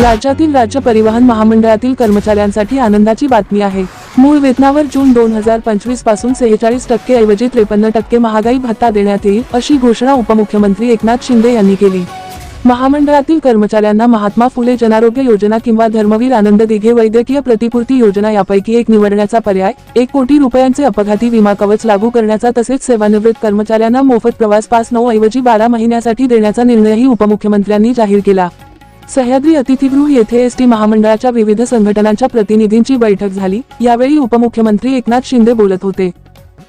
राज्यातील राज्य परिवहन महामंडळातील कर्मचाऱ्यांसाठी आनंदाची बातमी आहे. मूळ वेतनावर जून दोन हजार पंचवीसपासून सेहेचाळीस टक्के ऐवजी त्रेपन्न टक्के महागाई भत्ता देण्यात येईल अशी घोषणा उपमुख्यमंत्री एकनाथ शिंदे यांनी केली. महामंडळातील कर्मचाऱ्यांना महात्मा फुले जनारोग्य योजना किंवा धर्मवीर आनंद दिघे वैद्यकीय प्रतिपूर्ती योजना यापैकी एक निवडण्याचा पर्याय एक कोटी रुपयांचे अपघाती विमा कवच लागू करण्याचा तसेच सेवानिवृत्त कर्मचाऱ्यांना मोफत प्रवास पास नऊ ऐवजी बारा महिन्यासाठी देण्याचा निर्णयही उपमुख्यमंत्र्यांनी जाहीर केला. सह्याद्री अतिथीगृह येथे एस टी महामंडळाच्या विविध संघटनांच्या प्रतिनिधींची बैठक झाली. यावेळी उपमुख्यमंत्री एकनाथ शिंदे बोलत होते.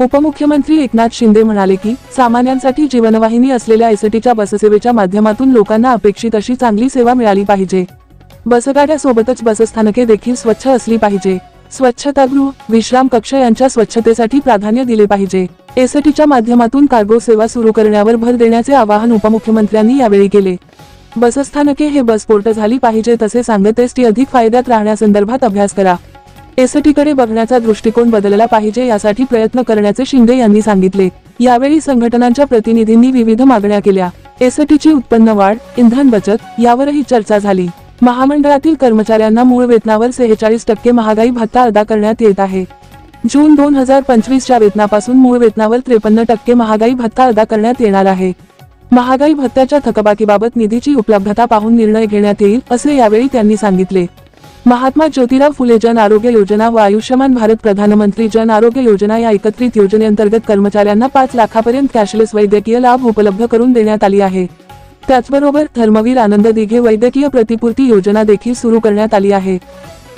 उपमुख्यमंत्री एकनाथ शिंदे म्हणाले की सामान्यांसाठी जीवनवाहिनी असलेल्या एसटीच्या बससेवेच्या माध्यमातून लोकांना अपेक्षित अशी चांगली सेवा मिळाली पाहिजे. बसगाड्यासोबतच बसस्थानके देखील स्वच्छ असली पाहिजे. स्वच्छतागृह विश्राम कक्ष यांच्या स्वच्छतेसाठी प्राधान्य दिले पाहिजे. एसटीच्या माध्यमातून कार्गो सेवा सुरू करण्यावर भर देण्याचे आवाहन उपमुख्यमंत्र्यांनी यावेळी केले. बसस्थानके हे बसपोर्ट झाली पाहिजे तसे सांगत एसटी अधिक फायद्यात राहण्यासंदर्भात अभ्यास करा. एसटीकडे बघण्याचा दृष्टिकोन बदलला पाहिजे यासाठी प्रयत्न करण्याचे शिंदे यांनी सांगितले. यावेळी संघटनांच्या प्रतिनिधींनी विविध मागण्या केल्या. एसटीची उत्पन्न वाढ इंधन बचत यावरही चर्चा झाली. महामंडळातील कर्मचाऱ्यांना मूळ वेतनावर सेहेचाळीस टक्के महागाई भत्ता अदा करण्यात येत आहे. जून दोन हजार पंचवीसच्या वेतनापासून मूळ वेतनावर त्रेपन्न टक्के महागाई भत्ता अदा करण्यात येणार आहे. महागाई भत्त्याच्या थकबाकीबाबत निधीची उपलब्धता पाहून निर्णय घेण्यात येईल असे यावेळी त्यांनी सांगितले. महात्मा ज्योतिराव फुले जन आरोग्य योजना व आयुष्यमान भारत प्रधानमंत्री जन आरोग्य योजना या एकत्रित योजनेअंतर्गत कर्मचाऱ्यांना पाच लाखापर्यंत कॅशलेस वैद्यकीय लाभ उपलब्ध करून देण्यात आली आहे. त्याचबरोबर धर्मवीर आनंद दिघे वैद्यकीय प्रतिपूर्ती योजना देखील सुरू करण्यात आली आहे.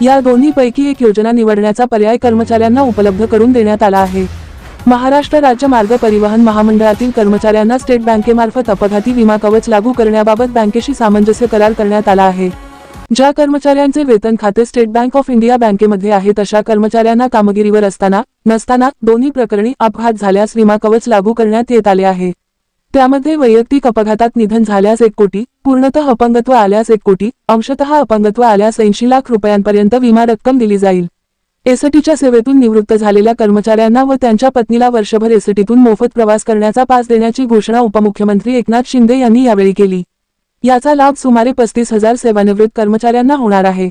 या दोन्हीपैकी एक योजना निवडण्याचा पर्याय कर्मचाऱ्यांना उपलब्ध करून देण्यात आला आहे. महाराष्ट्र राज्य मार्ग परिवहन महामंडळातील कर्मचाऱ्यांना स्टेट बँकेमार्फत अपघाती विमा कवच लागू करण्याबाबत बँकेशी सामंजस्य करार करण्यात आला आहे. ज्या कर्मचाऱ्यांचे वेतन खाते स्टेट बँक ऑफ इंडिया बँकेमध्ये आहे तशा कर्मचाऱ्यांना कामगिरीवर असताना नसताना दोन्ही प्रकरणी अपघात झाल्यास विमा कवच लागू करण्यात येत आले आहे. त्यामध्ये वैयक्तिक अपघातात निधन झाल्यास एक कोटी पूर्णतः अपंगत्व आल्यास एक कोटी अंशतः अपंगत्व आल्यास ऐंशी लाख रुपयांपर्यंत विमा रक्कम दिली जाईल. एसटीच्या सेवेतून निवृत्त झालेल्या कर्मचाऱ्यांना व त्यांच्या पत्नीला वर्षभर एसटीतून मोफत प्रवास करण्याचा पास देण्याची घोषणा उपमुख्यमंत्री एकनाथ शिंदे यांनी यावेळी केली. याचा लाभ सुमारे पस्तीस हजार सेवानिवृत्त कर्मचाऱ्यांना होणार आहे.